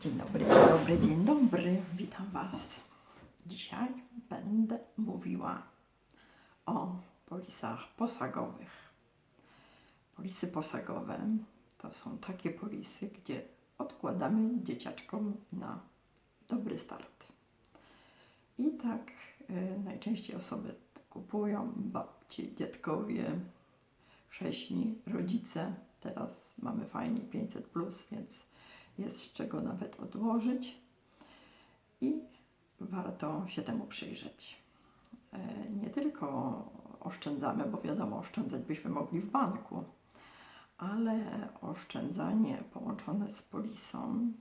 Dzień dobry, dzień dobry, dzień dobry. Witam Was. Dzisiaj będę mówiła o polisach posagowych. Polisy posagowe to są takie polisy, gdzie odkładamy dzieciaczkom na dobry start. I tak y, najczęściej osoby kupują, babci, dziadkowie, chrześni, rodzice. Teraz mamy fajnie 500, plus, więc jest z czego nawet odłożyć i warto się temu przyjrzeć. E, Nie tylko oszczędzamy, bo wiadomo, oszczędzać byśmy mogli w banku, ale oszczędzanie połączone z polisą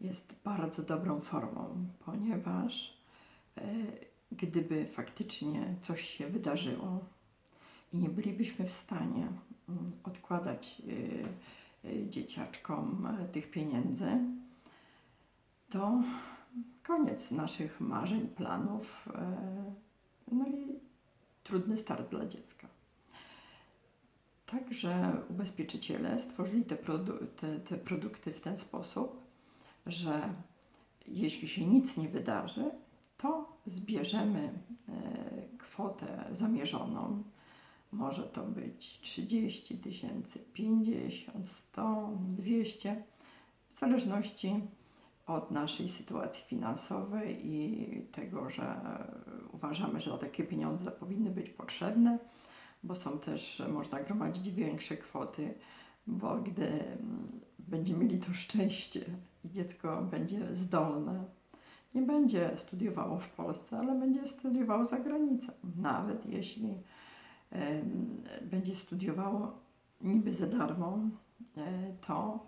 jest bardzo dobrą formą, ponieważ e, gdyby faktycznie coś się wydarzyło i nie bylibyśmy w stanie mm, odkładać y, dzieciaczkom e, tych pieniędzy, to koniec naszych marzeń, planów, e, no i trudny start dla dziecka. Także ubezpieczyciele stworzyli te, produ- te, te produkty w ten sposób, że jeśli się nic nie wydarzy, to zbierzemy kwotę zamierzoną. Może to być 30 tysięcy, 50, 100, 200, w zależności od naszej sytuacji finansowej i tego, że uważamy, że takie pieniądze powinny być potrzebne, bo są też, można gromadzić większe kwoty, bo gdy mm, będziemy mieli to szczęście i dziecko będzie zdolne, nie będzie studiowało w Polsce, ale będzie studiowało za granicą. Nawet jeśli będzie studiowało niby za darmo, e, to,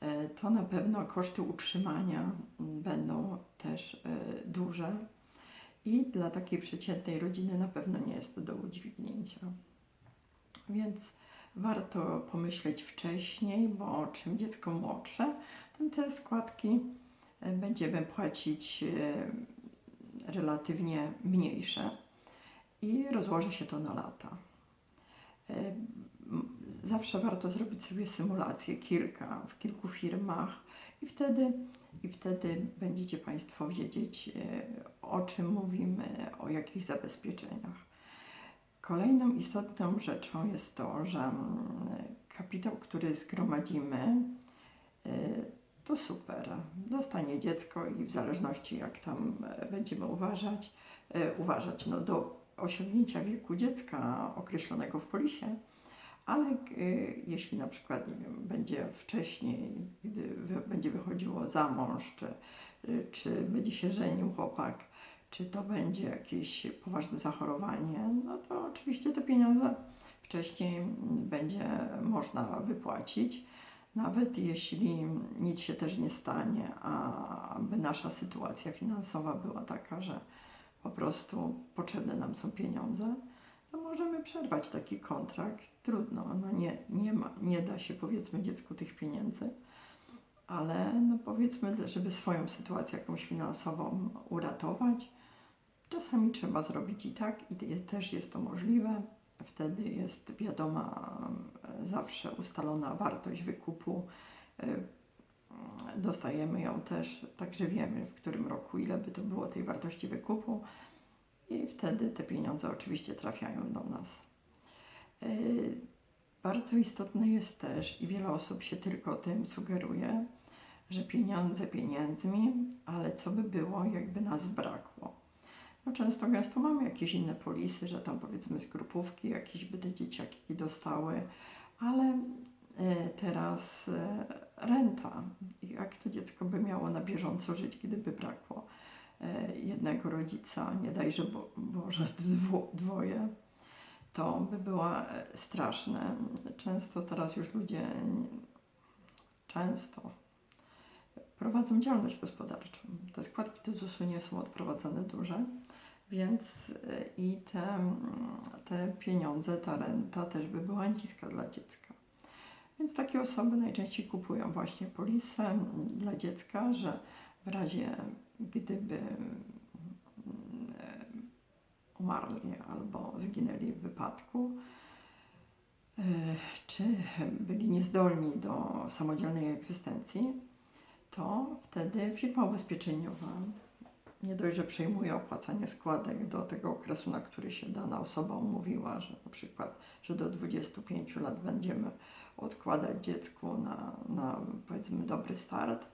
e, to na pewno koszty utrzymania będą też e, duże i dla takiej przeciętnej rodziny na pewno nie jest to do udźwignięcia. Więc warto pomyśleć wcześniej, bo czym dziecko młodsze, tym te składki e, będziemy płacić e, relatywnie mniejsze i rozłoży się to na lata. E, Zawsze warto zrobić sobie symulację, kilka, w kilku firmach i wtedy, i wtedy będziecie Państwo wiedzieć, e, o czym mówimy, o jakich zabezpieczeniach. Kolejną istotną rzeczą jest to, że mm, kapitał, który zgromadzimy, y, to super. Dostanie dziecko i w zależności jak tam e, będziemy uważać, e, uważać no, do osiągnięcia wieku dziecka określonego w polisie, ale y, jeśli na przykład nie wiem, będzie wcześniej, gdy będzie wychodziło za mąż, czy, y, czy będzie się żenił chłopak, czy to będzie jakieś poważne zachorowanie, no to oczywiście te pieniądze wcześniej będzie można wypłacić. Nawet jeśli nic się też nie stanie, a by nasza sytuacja finansowa była taka, że po prostu potrzebne nam są pieniądze, to możemy przerwać taki kontrakt. Trudno, no nie, nie, ma, nie da się powiedzmy dziecku tych pieniędzy, ale no powiedzmy, żeby swoją sytuację jakąś finansową uratować, czasami trzeba zrobić i tak, i jest, też jest to możliwe. Wtedy jest wiadoma e, zawsze ustalona wartość wykupu. Dostajemy ją też, także wiemy w którym roku ile by to było tej wartości wykupu i wtedy te pieniądze oczywiście trafiają do nas. E, Bardzo istotne jest też, i wiele osób się tylko tym sugeruje, że pieniądze pieniędzmi, ale co by było, jakby nas brakło? No często gęsto mamy jakieś inne polisy, że tam powiedzmy z grupówki jakieś by te dzieciaki dostały, ale teraz e, renta, jak to dziecko by miało na bieżąco żyć, gdyby brakło e, jednego rodzica, nie dajże Bo, Boże dwo, dwoje, to by była straszne. Często teraz już ludzie często prowadzą działalność gospodarczą. Te składki do ZUS-u nie są odprowadzane duże, więc y, i te, te pieniądze, ta renta też by była niska dla dziecka. Więc takie osoby najczęściej kupują właśnie polisę dla dziecka, że w razie gdyby mm, umarli albo zginęli w wypadku, y, czy byli niezdolni do samodzielnej egzystencji, to wtedy firma ubezpieczeniowa nie dość, że przejmuje opłacanie składek do tego okresu, na który się dana osoba umówiła, że na przykład, że do 25 lat będziemy odkładać dziecku na, na powiedzmy dobry start,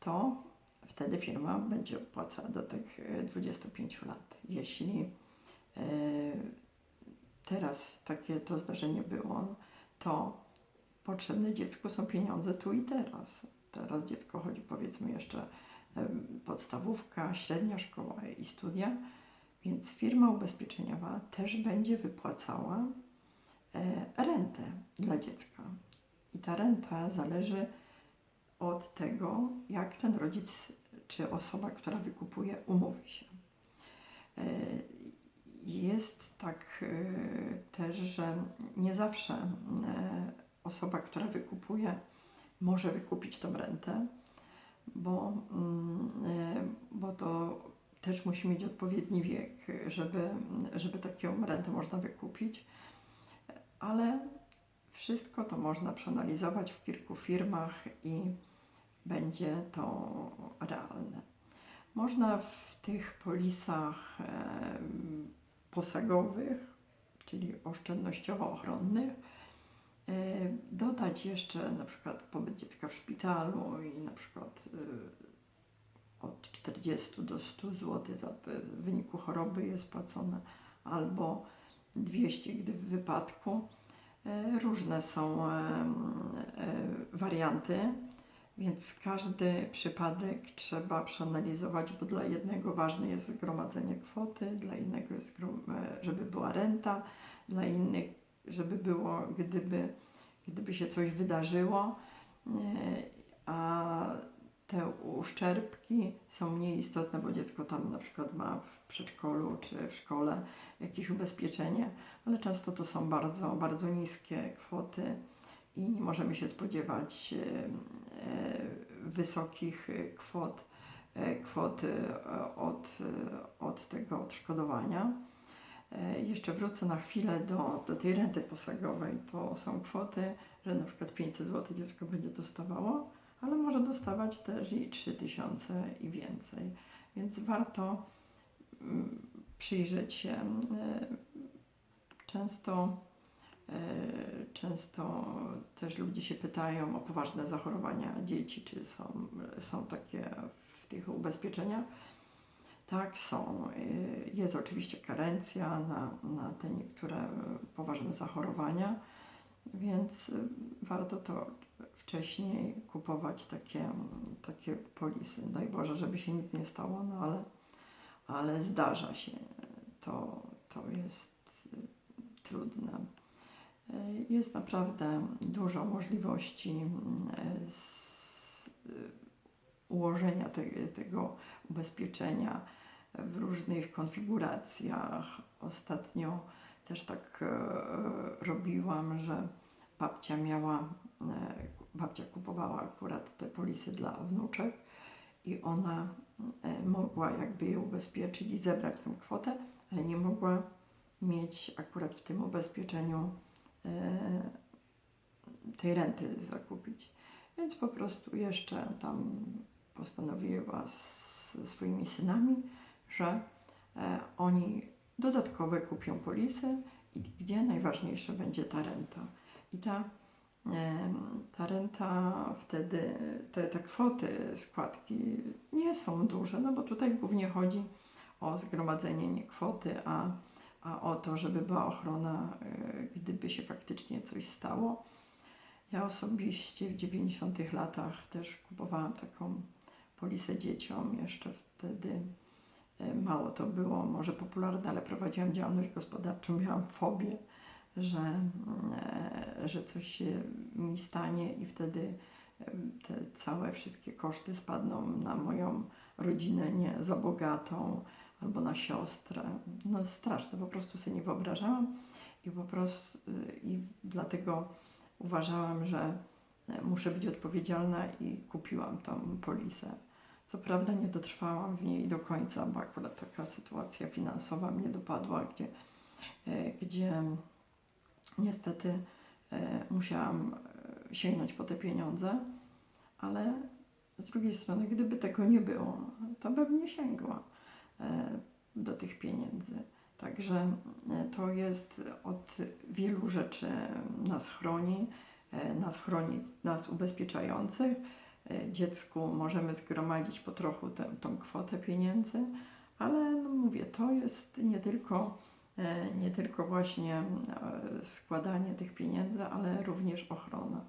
to wtedy firma będzie opłacała do tych e, 25 lat. Jeśli e, teraz takie to zdarzenie było, to potrzebne dziecku są pieniądze tu i teraz. Teraz dziecko chodzi powiedzmy jeszcze podstawówka, średnia szkoła i studia, więc firma ubezpieczeniowa też będzie wypłacała e, rentę dla dziecka. I ta renta zależy od tego, jak ten rodzic czy osoba, która wykupuje, umówi się. E, Jest tak e, też, że nie zawsze osoba, która wykupuje, może wykupić tą rentę, bo, mm, e, bo to też musi mieć odpowiedni wiek, żeby, żeby taką rentę można wykupić. Ale wszystko to można przeanalizować w kilku firmach i będzie to realne. Można w tych polisach posagowych, czyli oszczędnościowo-ochronnych, dodać jeszcze na przykład pobyt dziecka w szpitalu i na przykład e, od 40 do 100 zł za, w wyniku choroby jest płacone albo 200, gdy w wypadku. E, Różne są e, warianty, więc każdy przypadek trzeba przeanalizować, bo dla jednego ważne jest zgromadzenie kwoty, dla innego jest, e, żeby była renta, dla innych, żeby było, gdyby, gdyby się coś wydarzyło, e, a te uszczerbki są mniej istotne, bo dziecko tam na przykład ma w przedszkolu czy w szkole jakieś ubezpieczenie, ale często to są bardzo, bardzo niskie kwoty i nie możemy się spodziewać e, e, wysokich kwot, kwot od, od tego odszkodowania. E, Jeszcze wrócę na chwilę do, do tej renty posagowej. To są kwoty, że na przykład 500 zł dziecko będzie dostawało, ale może dostawać też i 3000 i więcej. Więc warto mm, przyjrzeć się. e, Często, e, często też ludzie się pytają o poważne zachorowania dzieci, czy są, są takie w tych ubezpieczeniach. Tak, są. Y, Jest oczywiście karencja na, na te niektóre poważne zachorowania, więc y, warto to wcześniej kupować takie, takie polisy. Daj Boże, żeby się nic nie stało, no ale, ale zdarza się. To, to jest y, trudne. Jest naprawdę dużo możliwości y, z, ułożenia te, tego ubezpieczenia w różnych konfiguracjach. Ostatnio też tak e, robiłam, że babcia miała, e, babcia kupowała akurat te polisy dla wnuczek i ona e, mogła jakby je ubezpieczyć i zebrać tę kwotę, ale nie mogła mieć akurat w tym ubezpieczeniu tej renty zakupić. Więc po prostu jeszcze tam postanowiła z swoimi synami, że e, oni dodatkowe kupią polisy, gdzie najważniejsze będzie ta renta. I ta, ta renta wtedy, te, te kwoty składki nie są duże, no bo tutaj głównie chodzi o zgromadzenie nie kwoty, a, a o to, żeby była ochrona, e, gdyby się faktycznie coś stało. Ja osobiście w 90 latach też kupowałam taką polisę dzieciom. Jeszcze wtedy mało to było może popularne, ale prowadziłam działalność gospodarczą, miałam fobię, że, mm, e, że coś się mi stanie i wtedy te całe wszystkie koszty spadną na moją rodzinę nie za bogatą albo na siostrę. No straszne, po prostu sobie nie wyobrażałam i po prostu i dlatego uważałam, że e, muszę być odpowiedzialna i kupiłam tą polisę. Co prawda nie dotrwałam w niej do końca, bo akurat taka sytuacja finansowa mnie dopadła, gdzie, e, gdzie niestety e, musiałam e, sięgnąć po te pieniądze, ale z drugiej strony, gdyby tego nie było, to bym nie sięgła do tych pieniędzy. Także to jest od wielu rzeczy nas chroni, nas chroni nas ubezpieczających. E, Dziecku możemy zgromadzić po trochu tę, tą kwotę pieniędzy, ale no mówię, to jest nie tylko, e, nie tylko właśnie e, składanie tych pieniędzy, ale również ochrona.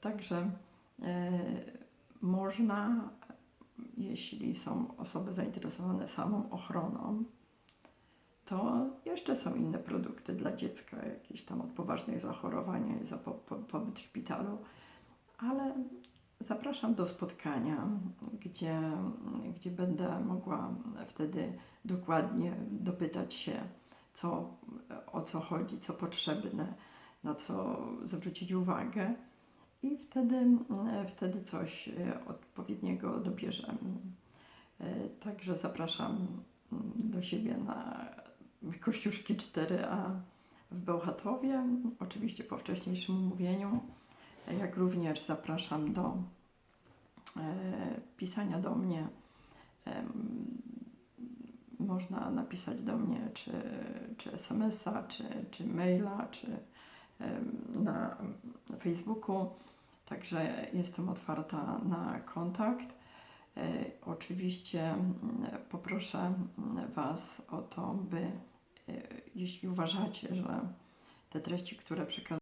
Także można, jeśli są osoby zainteresowane samą ochroną, to jeszcze są inne produkty dla dziecka, jakieś tam od poważnych zachorowań za po, po, pobyt w szpitalu, ale zapraszam do spotkania, gdzie, gdzie będę mogła wtedy dokładnie dopytać się, co, o co chodzi, co potrzebne, na co zwrócić uwagę i wtedy, wtedy coś odpowiedniego dobierzemy. Także zapraszam do siebie na Kościuszki 4A w Bełchatowie, oczywiście po wcześniejszym umówieniu, jak również zapraszam do e, pisania do mnie. Można napisać do mnie czy, czy SMS-a, czy, czy maila, czy na Facebooku. Także jestem otwarta na kontakt. E, Oczywiście poproszę Was o to, by e, jeśli uważacie, że te treści, które przekazuję,